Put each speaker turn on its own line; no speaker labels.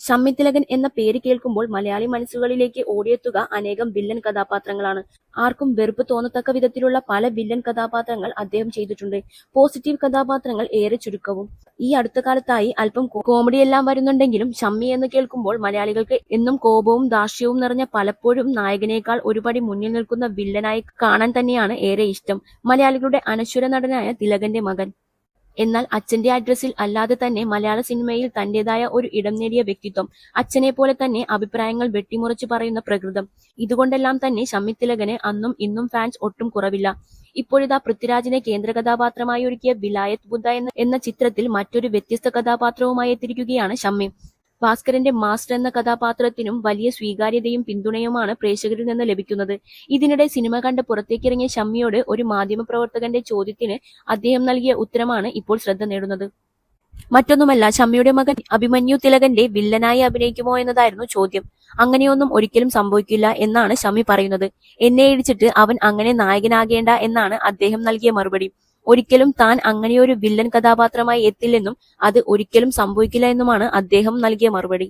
ഷമ്മിത്തിലകൻ എന്ന പേര് കേൾക്കുമ്പോൾ മലയാളി മനസ്സുകളിലേക്ക് ഓടിയെത്തുക അനേകം വില്ലൻ കഥാപാത്രങ്ങളാണ്. ആർക്കും വെറുപ്പ് തോന്നത്തക്ക വിധത്തിലുള്ള പല വില്ലൻ കഥാപാത്രങ്ങൾ അദ്ദേഹം ചെയ്തിട്ടുണ്ട്. പോസിറ്റീവ് കഥാപാത്രങ്ങൾ ഏറെ ചുരുക്കവും. ഈ അടുത്ത കാലത്തായി അല്പം കോമഡി കോമഡിയെല്ലാം വരുന്നുണ്ടെങ്കിലും ഷമ്മി എന്ന് കേൾക്കുമ്പോൾ മലയാളികൾക്ക് എന്നും കോപവും ദാർഷ്ട്യവും നിറഞ്ഞ പലപ്പോഴും നായകനേക്കാൾ ഒരുപടി മുന്നിൽ നിൽക്കുന്ന വില്ലനായി കാണാൻ തന്നെയാണ് ഏറെ ഇഷ്ടം. മലയാളികളുടെ അനശ്വര നടനായ തിലകന്റെ മകൻ. എന്നാൽ അച്ഛന്റെ അഡ്രസ്സിൽ അല്ലാതെ തന്നെ മലയാള സിനിമയിൽ തന്റേതായ ഒരു ഇടം നേടിയ വ്യക്തിത്വം അച്ഛനെ പോലെ തന്നെ അഭിപ്രായങ്ങൾ വെട്ടിമുറച്ചു പറയുന്ന പ്രകൃതം. ഇതുകൊണ്ടെല്ലാം തന്നെ ഷമ്മി തിലകന് അന്നും ഇന്നും ഫാൻസ് ഒട്ടും കുറവില്ല. ഇപ്പോഴിതാ പൃഥ്വിരാജിനെ കേന്ദ്ര കഥാപാത്രമായി ഒരുക്കിയ വിലായത്ത് ബുദ്ധ എന്ന ചിത്രത്തിൽ മറ്റൊരു വ്യത്യസ്ത കഥാപാത്രവുമായി എത്തിയിരിക്കുകയാണ് ഷമ്മി ഭാസ്കരന്റെ മാസ്റ്റർ എന്ന കഥാപാത്രത്തിനും വലിയ സ്വീകാര്യതയും പിന്തുണയുമാണ് പ്രേക്ഷകരിൽ നിന്ന് ലഭിക്കുന്നത്. ഇതിനിടെ സിനിമ കണ്ട് പുറത്തേക്കിറങ്ങിയ ഷമ്മിയോട് ഒരു മാധ്യമപ്രവർത്തകന്റെ ചോദ്യത്തിന് അദ്ദേഹം നൽകിയ ഉത്തരമാണ് ഇപ്പോൾ ശ്രദ്ധ നേടുന്നത്. മറ്റൊന്നുമല്ല ഷമ്മിയുടെ മകൻ അഭിമന്യു തിലകന്റെ വില്ലനായി അഭിനയിക്കുമോ എന്നതായിരുന്നു ചോദ്യം. അങ്ങനെയൊന്നും ഒരിക്കലും സംഭവിക്കില്ല എന്നാണ് ഷമ്മി പറയുന്നത്. എന്നെ ഇടിച്ചിട്ട് അവൻ അങ്ങനെ നായകനാകേണ്ട എന്നാണ് അദ്ദേഹം നൽകിയ മറുപടി. ഒരിക്കലും താൻ അങ്ങനെയൊരു വില്ലൻ കഥാപാത്രമായി എത്തില്ലെന്നും അത് ഒരിക്കലും സംഭവിക്കില്ല എന്നുമാണ് അദ്ദേഹം നൽകിയ മറുപടി.